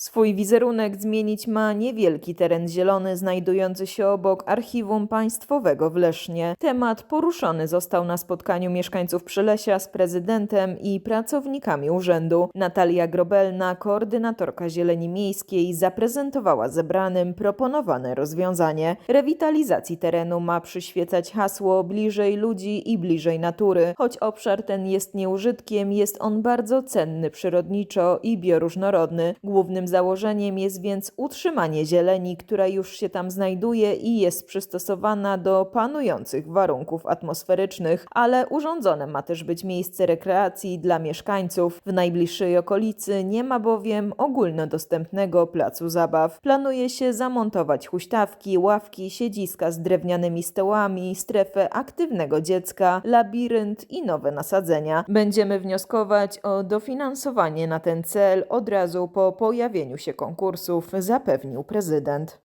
Swój wizerunek zmienić ma niewielki teren zielony znajdujący się obok Archiwum Państwowego w Lesznie. Temat poruszony został na spotkaniu mieszkańców Przylesia z prezydentem i pracownikami urzędu. Natalia Grobelna, koordynatorka Zieleni Miejskiej, zaprezentowała zebranym proponowane rozwiązanie. Rewitalizacji terenu ma przyświecać hasło bliżej ludzi i bliżej natury. Choć obszar ten jest nieużytkiem, jest on bardzo cenny przyrodniczo i bioróżnorodny. Głównym założeniem jest więc utrzymanie zieleni, która już się tam znajduje i jest przystosowana do panujących warunków atmosferycznych, ale urządzone ma też być miejsce rekreacji dla mieszkańców. W najbliższej okolicy nie ma bowiem ogólnodostępnego placu zabaw. Planuje się zamontować huśtawki, ławki, siedziska z drewnianymi stołami, strefę aktywnego dziecka, labirynt i nowe nasadzenia. Będziemy wnioskować o dofinansowanie na ten cel od razu po pojawieniu się konkursów, zapewnił prezydent.